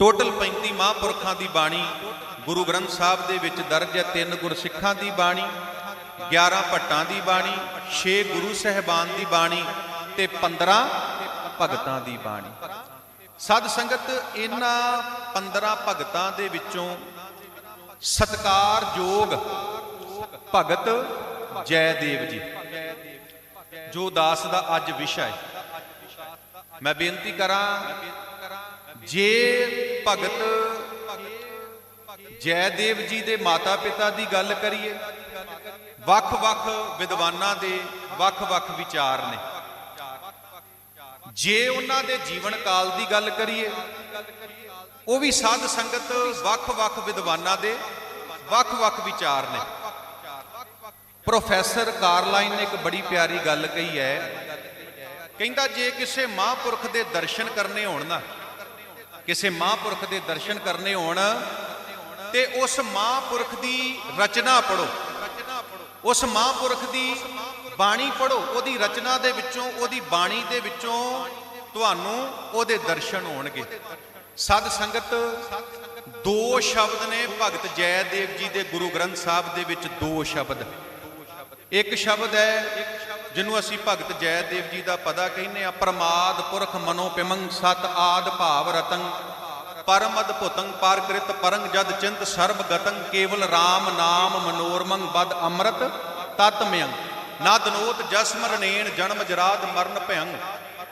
Total 35 ਮਹਾਂਪੁਰਖਾਂ ਦੀ ਬਾਣੀ ਗੁਰੂ ਗ੍ਰੰਥ ਸਾਹਿਬ ਦੇ ਵਿੱਚ ਦਰਜ ਹੈ, ਤਿੰਨ ਗੁਰਸਿੱਖਾਂ ਦੀ ਬਾਣੀ 11 ਭੱਟਾਂ ਦੀ ਬਾਣੀ 6 ਗੁਰੂ ਸਹਿਬਾਨ ਦੀ ਬਾਣੀ ਤੇ 15 ਭਗਤਾਂ ਦੀ ਬਾਣੀ। ਸਦ ਸੰਗਤ, ਇਹਨਾਂ 15 ਭਗਤਾਂ ਦੇ ਵਿੱਚੋਂ ਸਤਕਾਰਯੋਗ ਭਗਤ ਜੈਦੇਵ ਜੀ, ਜੋ ਦਾਸ ਦਾ ਅੱਜ ਵਿਸ਼ਾ ਹੈ। ਮੈਂ ਬੇਨਤੀ ਕਰਾਂ, ਜੇ ਭਗਤ, ਜੈਦੇਵ ਜੀ ਦੇ ਮਾਤਾ ਪਿਤਾ ਦੀ ਗੱਲ ਕਰੀਏ, ਵੱਖ-ਵੱਖ ਵਿਦਵਾਨਾਂ ਦੇ ਵੱਖ-ਵੱਖ ਵਿਚਾਰ ਨੇ। ਜੇ ਉਹਨਾਂ ਦੇ ਜੀਵਨ ਕਾਲ ਦੀ ਗੱਲ ਕਰੀਏ, ਉਹ ਵੀ ਸਾਧ ਸੰਗਤ ਵੱਖ-ਵੱਖ ਵਿਦਵਾਨਾਂ ਦੇ ਵੱਖ-ਵੱਖ ਵਿਚਾਰ ਨੇ। ਪ੍ਰੋਫੈਸਰ ਕਾਰਲਾਈਨ ਨੇ ਇੱਕ ਬੜੀ ਪਿਆਰੀ ਗੱਲ ਕਹੀ ਹੈ, ਕਹਿੰਦਾ ਜੇ ਕਿਸੇ ਮਹਾਂਪੁਰਖ ਦੇ ਦਰਸ਼ਨ ਕਰਨੇ ਹੋਣ ਨਾ ਕਿਸੇ ਮਹਾਂਪੁਰਖ ਦੇ ਦਰਸ਼ਨ ਕਰਨੇ ਹੋਣ, ਤੇ ਉਸ ਮਹਾਂਪੁਰਖ ਦੀ ਰਚਨਾ ਪੜੋ ਉਸ ਮਹਾਂਪੁਰਖ ਦੀ ਬਾਣੀ ਪੜੋ ਉਹਦੀ ਰਚਨਾ ਦੇ ਵਿੱਚੋਂ, ਉਹਦੀ ਬਾਣੀ ਦੇ ਵਿੱਚੋਂ ਤੁਹਾਨੂੰ ਉਹਦੇ ਦਰਸ਼ਨ ਹੋਣਗੇ। ਸਦ ਸੰਗਤ, ਦੋ ਸ਼ਬਦ ਨੇ ਭਗਤ ਜੈਦੇਵ ਜੀ ਦੇ ਗੁਰੂ ਗ੍ਰੰਥ ਸਾਹਿਬ ਦੇ ਵਿੱਚ ਦੋ ਸ਼ਬਦ। ਇੱਕ ਸ਼ਬਦ ਹੈ ਜਿਹਨੂੰ ਅਸੀਂ ਭਗਤ ਜੈ ਦੇਵ ਜੀ ਦਾ ਪਦਾ ਕਹਿੰਦੇ ਆ ਪ੍ਰਮਾਦ ਪੁਰਖ ਮਨੋ ਪਿਮੰ ਸਤ ਆਦ ਭਾਵ ਰਤੰ। ਪਰਮਦ ਅਦਭੁਤੰ ਪਾਰਕ੍ਰਿਤ ਪਰੰਗ ਜਦ ਚਿੰਤ ਸਰਬ ਗਤੰ, ਕੇਵਲ RAM ਨਾਮ ਮਨੋਰਮੰ ਬਦ ਅੰਮ੍ਰਿਤ ਤਤਮਯੰ ਨਾ ਦਨੋਤ ਜਸ ਮਰਨੇਣ ਜਨਮ ਜਰਾਦ ਮਰਨ ਭਯੰ।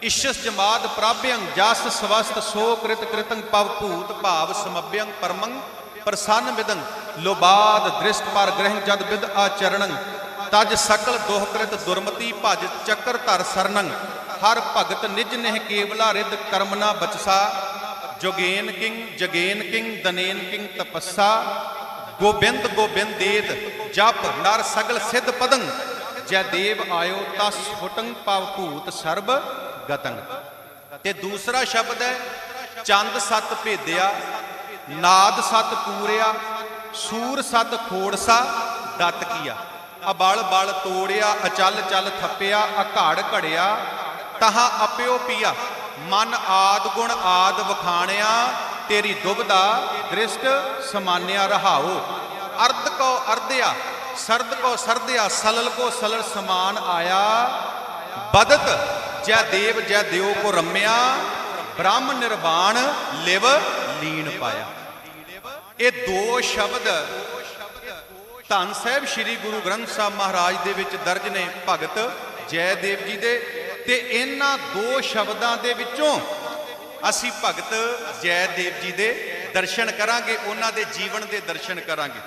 ਇਸ਼ਸ ਜਮਾਦ ਪ੍ਰਾਭਯੰ ਜਸ ਸਵਸਤ ਸੋ ਕ੍ਰਿਤ ਕ੍ਰਿਤੰ ਪਵ ਭੂਤ ਭਾਵ ਸਮਭਯੰ ਪਰਮੰ। ਪ੍ਰਸੰਨ ਵਿਦੰ, ਲੋਬਾਦ ਦ੍ਰਿਸ਼ਟ ਪਰ ਗ੍ਰਹਿ ਜਦ ਵਿਦ ਆਚਰਣੰ। ਤਜ ਸਕਲ ਦੋਹਕ੍ਰਿਤ ਦੁਰਮਤੀ ਭਜ ਚੱਕਰ ਧਰ ਸਰਨੰ, ਹਰ ਭਗਤ ਨਿਜ ਨਹਿ ਕੇਵਲਾ ਰਿਦ ਕਰਮਨਾ ਬਚਸਾ, ਜੋਗੇਨ ਕਿੰਗ ਜਗੇਨ ਕਿੰਗ ਦਨੇਨ ਕਿੰਗ ਤਪੱਸਾ, ਗੋਬਿੰਦ ਗੋਬਿੰਦ ਦੇਤ, ਜਪ ਨਰ ਸਗਲ ਸਿੱਧ ਪਦੰ, ਜੈ ਦੇਵ ਆਇਓ ਤਸ ਫੁਟੰ ਪਵ ਭੂਤ ਸਰਬ ਗਤੰ। ਤੇ ਦੂਸਰਾ ਸ਼ਬਦ ਹੈ, ਚੰਦ ਸਤ ਭੇਦਿਆ, ਨਾਦ ਸਤ ਪੂਰਿਆ, ਸੂਰ ਸਤ ਖੋੜਸਾ, ਦਤ ਕੀਆ। ਅਬਲ ਬਲ ਤੋੜਿਆ ਅਚਲ ਚਲ ਥੱਪਿਆ ਅਘਾੜ ਘੜਿਆ, ਤਹਾ ਅਪਿਓ ਪੀਆ। ਮਨ ਆਦ ਗੁਣ ਆਦ ਵਖਾਣਿਆ, ਤੇਰੀ ਦੁਬਦਾ ਦ੍ਰਿਸ਼ਟ ਸਮਾਨਿਆ ਰਹਾਓ। ਅਰਧ ਕੋ ਅਰਧਿਆ, ਸਰਦ ਕੋ ਸਰਦਿਆ ਸਲਲ ਕੋ ਸਲਲ ਸਮਾਨ ਆਇਆ। ਬਦਤ, ਜੈ ਦੇਵ ਜੈ ਦਿਓ ਕੋ ਰਮਿਆ, ਬ੍ਰਹਮ ਨਿਰਵਾਣ ਲਿਵ ਲੀਨ ਪਾਇਆ। ਇਹ ਦੋ ਸ਼ਬਦ ਧੰਨ ਸਾਹਿਬ ਸ੍ਰੀ ਗੁਰੂ ਗ੍ਰੰਥ ਸਾਹਿਬ ਮਹਾਰਾਜ ਦੇ ਵਿੱਚ ਦਰਜ ਨੇ ਭਗਤ ਜੈ ਦੇਵ ਜੀ ਦੇ ਤੇ ਇਹਨਾਂ ਦੋ ਸ਼ਬਦਾਂ ਦੇ ਵਿੱਚੋਂ ਅਸੀਂ ਭਗਤ ਜੈ ਦੇਵ ਜੀ ਦੇ ਦਰਸ਼ਨ ਕਰਾਂਗੇ, ਉਹਨਾਂ ਦੇ ਜੀਵਨ ਦੇ ਦਰਸ਼ਨ ਕਰਾਂਗੇ।